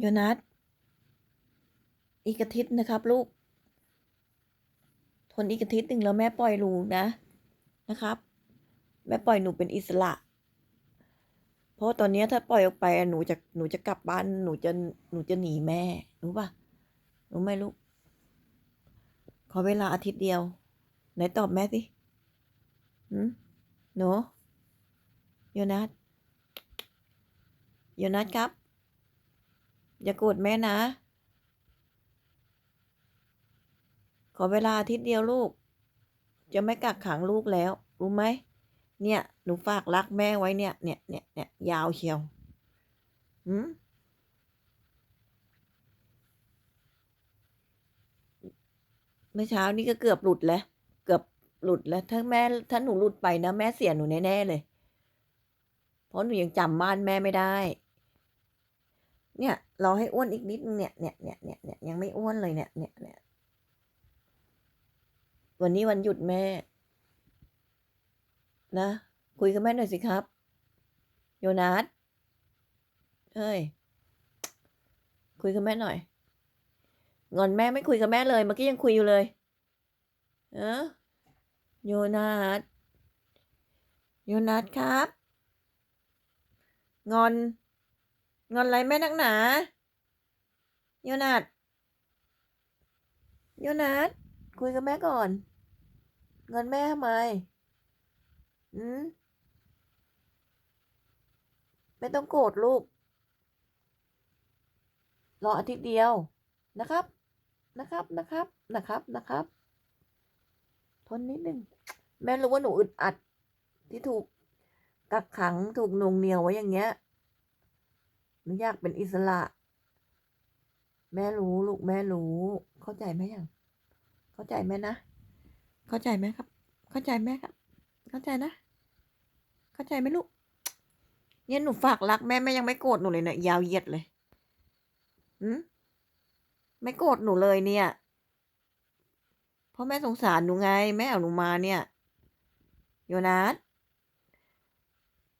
โยนัส อีกอาทิตย์นะครับลูก ทนอีกอาทิตย์หนึ่งแล้วแม่ปล่อยลูกนะนะครับ แม่ปล่อยหนูเป็นอิสระ เพราะตอนนี้ถ้าปล่อยออกไปอะหนูจะหนูจะกลับบ้านหนูจะหนูจะหนีแม่รู้ปะรู้ไหมลูก ขอเวลาอาทิตย์เดียว ไหนตอบแม่สิหืมหนูโยนัสโยนัสครับ อย่าโกรธแม่นะ ขอเวลาอาทิตย์เดียวลูก จะไม่กักขังลูกแล้ว รู้ไหม เนี่ย หนูฝากรักแม่ไว้เนี่ย เนี่ยเนี่ยเนี่ยยาวเชียวหืมเมื่อเช้านี้ก็เกือบหลุดแล้วเกือบหลุดแล้ว ถ้าแม่ถ้าหนูหลุดไปนะ แม่เสียหนูแน่ๆเลย เพราะหนูยังจำบ้านแม่ไม่ได้ เนี่ยรอให้อ้วนอีกนิดนึงเนี่ยเนี่ยเนี่ยเนี่ยเนี่ยยังไม่อ้วนเลยเนี่ยเนี่ยเนี่ยวันนี้วันหยุดแม่ นะ คุยกับแม่หน่อยสิครับ โยนัสเฮ้ย คุยกับแม่หน่อย งอนแม่ไม่คุยกับแม่เลยเมื่อกี้ยังคุยอยู่เลย เออโยนัสโยนัสครับ งอน งอนไรแม่นักหนา โยนัสโยนัสคุยกับแม่ก่อน เงอนแม่ทำไมอืมไม่ต้องโกรธลูก รออาทิตย์เดียวนะครับ นะครับ นะครับ นะครับ นะครับ ทนนิดนึง แม่รู้ว่าหนูอึดอัด ที่ถูกกักขังถูกนงเหนียวไว้อย่างเงี้ย หนูอยากเป็นอิสระ แม่รู้ลูกแม่รู้ เข้าใจไหมยังเข้าใจไหมนะ เข้าใจไหมครับ เข้าใจไหมครับ เข้าใจนะ เข้าใจไหมลูกเนี่ยหนูฝากรักแม่แม่ยังไม่โกรธหนูเลยเนี่ยยาวเหยียดเลยอืมไม่โกรธหนูเลยเนี่ย เพราะแม่สงสารหนูไง แม่เอาหนูมาเนี่ย โยนัส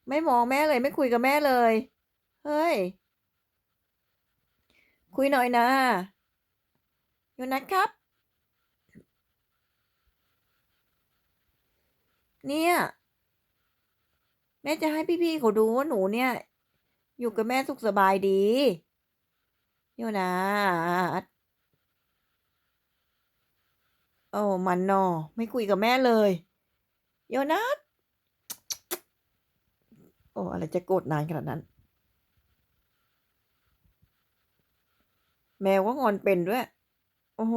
ไม่มองแม่เลย ไม่คุยกับแม่เลย เฮ้ย คุยหน่อยนะโยนัสครับ เนี่ยแม่จะให้พี่ๆเขาดูว่าหนูเนี่ย อยู่กับแม่สุขสบายดีโยนัสโอ้มันนอ ไม่คุยกับแม่เลย โยนัสโอ้อะไรจะโกรธนานขนาดนั้น แมวก็งอนเป็นด้วย โอ้โห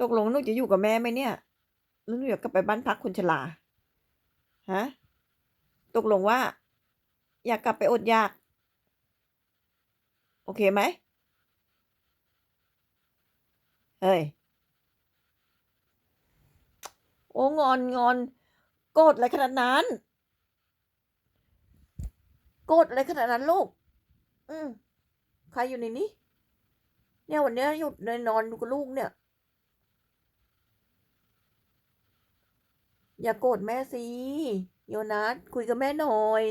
ตกลงหนูจะอยู่กับแม่ไหมเนี่ยหรือนูอยากกลับไปบ้านพักคนชราฮะ ตกลงว่า อยากกลับไปอดอยาก โอเคไหม เฮ้ย โอ้งอนงอนโกรธอะไรขนาดนั้น กรธอะไรขนาดนั้นลูก อืมใครอยู่ในนี้ เนี่ยวันเนี้ยหยุดเลยนอนดูกับลูกเนี่ย อย่าโกรธแม่สิโยนัสคุยกับแม่หน่อย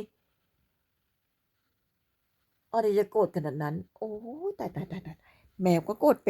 อะไรจะโกรธขนาดนั้น โอ้ตายตายตายตายแมวก็โกรธเป็น